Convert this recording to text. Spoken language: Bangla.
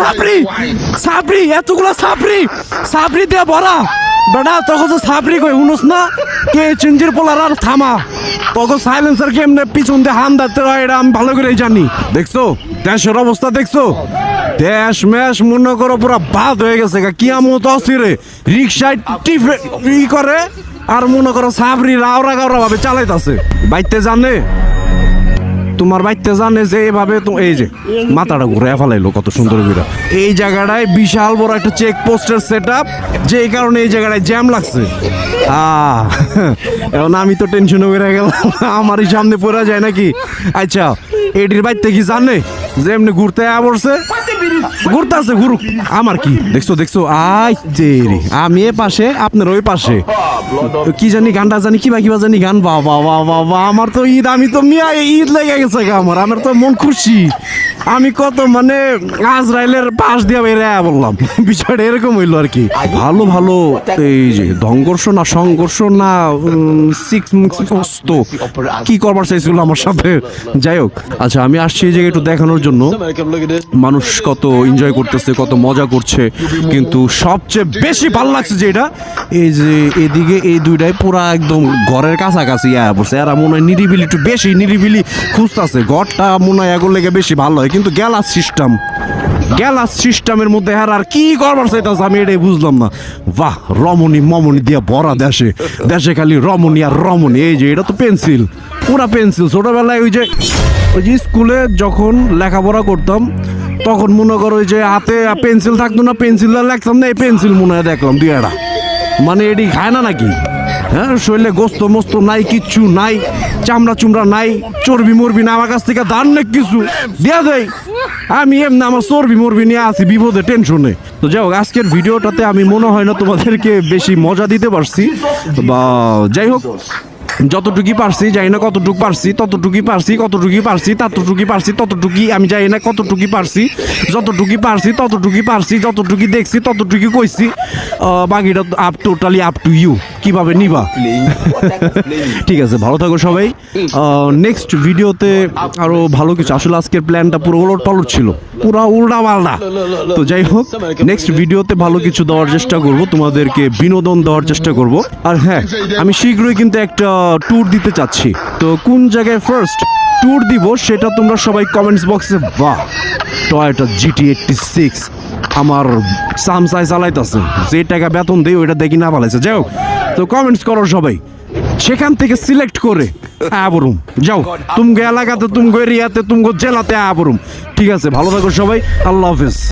সাপড়ি সাপড়ি এতগুলো সাপড়ি সাপড়ি দিয়ে ভরা বেটা তখন তো সাপড়ি কই উনুস না? কে চিঞ্জির পোলার আর থামা? তখন সাইলেন্সার কেমনে পিছন দিয়ে হান দিতে হয়, এটা আমি ভালো করে জানি। দেখছ? দেশের অবস্থা দেখছ? দেশ ম্যাশ মনে করো পুরো বাদ হয়ে গেছে গা। কিয়ামত অস্থিরে রিক্সায় টিপে ই করে, আর মনে করো সাবরি রাওরা গাওরা ভাবে চালাইতাছে। বাইতে জানে? তোমার বাইতে জানে যে এভাবে তো এই যে, মাথাটা ঘুরে ফেলাইলো কত সুন্দর করে। এই জায়গাটায় বিশাল বড় একটা চেক পোস্টের সেট আপ যে কারণে এই জায়গাটায় জ্যাম লাগছে। এখন আমি তো টেনশনে বেড়ে গেলাম, আমারই সামনে পড়া যায় নাকি? আচ্ছা এটির বাইতে কি জানে? যে এমনি ঘুরতে পড়ছে? ঘুরতে আছে ঘুরুক। আমার কি? দেখছ দেখছ? আই তেরি আমি এ পাশে, আপনার ওই পাশে। কি জানি গানটা জানি কি বাকি জানি গান। বাবা বাবা বাবা আমার তো ঈদ, আমি তো মিয়া ঈদ লেগে গেছে আমার। আমার তো মন খুশি। আমি কত মানে আজরাইলের পাশ দিয়ে বেড়ে বললাম। বিষয়টা এরকম হইল আর কি। ভালো ভালো, এই যে সংঘর্ষ না সংঘর্ষ না সিক্স কি করবার চাইছিল আমার সাথে? যাই হোক আচ্ছা আমি আসছি এই একটু দেখানোর জন্য। মানুষ কত এনজয় করতেছে, কত মজা করছে, কিন্তু সবচেয়ে বেশি ভালো লাগছে যে এটা, এই যে এদিকে এই দুইটাই পুরা একদম ঘরের কাছাকাছি ইয়া পড়ছে। এরা মনে হয় নিরিবিলি, একটু বেশি নিরিবিলি খুঁজতেছে। ঘরটা মনে হয় এগুলো লেগে বেশি ভালো হয়। কিন্তু গ্যালাস সিস্টেম। গ্যালাস সিস্টেমের মধ্যে হ্যাঁ আর কি করবার চাইতেছে আমি এটাই বুঝলাম না। বাহ, রমণী মমণি দিয়ে ভরা দেশে। দেশে খালি রমণী আর রমণী। এই যে, এটা তো পেন্সিল। পুরা পেন্সিল। ছোটবেলায় ওই যে ওই যে স্কুলে যখন লেখাপড়া করতাম, তখন মনে করো ওই যে হাতে পেন্সিল থাকতো না, পেন্সিল লিখতাম না, এই পেন্সিল মনে হয় দেখলাম, দুই মানে এটি খায় না নাকি? হ্যাঁ শরীরে গোস্ত মোস্ত নাই, কিচ্ছু নাই, চামড়া চুমড়া নাই, চর্বি মরবি না আমার কাছ থেকে দান নেই কিছু। দিয়া দেয় আমি এমনি আমার চর্বি মরবি নিয়ে আছি, বিপদে টেনশনে। তো যাই হোক, আজকের ভিডিওটাতে আমি মনে হয় না তোমাদেরকে বেশি মজা দিতে পারছি, বা যাই হোক, যতটুকুই পারছি, জানি না কতটুকু পারছি, ততটুকুই পারছি, কতটুকুই পারছি, ততটুকুই পারছি, ততটুকুই, আমি জানি না কতটুকুই পারছি, যতটুকুই পারছি, ততটুকুই পারছি, যতটুকুই দেখছি, ততটুকুই কইছি বাকিটা up totally up to you কীভাবে নিবা? ঠিক আছে ভালো থাকো সবাই। নেক্সট ভিডিওতে আরও ভালো কিছু। আসলে আজকের প্ল্যানটা পুরো উলট পালট ছিল। পুরো উল্টা পাল্টা তো যাই হোক নেক্সট ভিডিওতে ভালো কিছু দেওয়ার চেষ্টা করব। তোমাদেরকে বিনোদন দেওয়ার চেষ্টা করব। আর হ্যাঁ আমি শীঘ্রই কিন্তু একটা ট্যুর দিতে চাচ্ছি। তো কোন জায়গায় ফার্স্ট ট্যুর দিব সেটা তোমরা সবাই কমেন্টস বক্সে বাহ। টয়টা জিটি এইটটি সিক্স আমার সামসাই চালাইতেছে। যে টাকা বেতন দেই ওইটা দেখি না পালাইছে। যাই হোক তো কমেন্টস করো সবাই। সেখান থেকে সিলেক্ট করে আবরুম। যাও, তুমগো এলাকাতে, তুমগো এরিয়াতে, তুমগো জেলাতে আবরুম। ঠিক আছে, ভালো থাকো সবাই, আল্লাহ হাফিজ।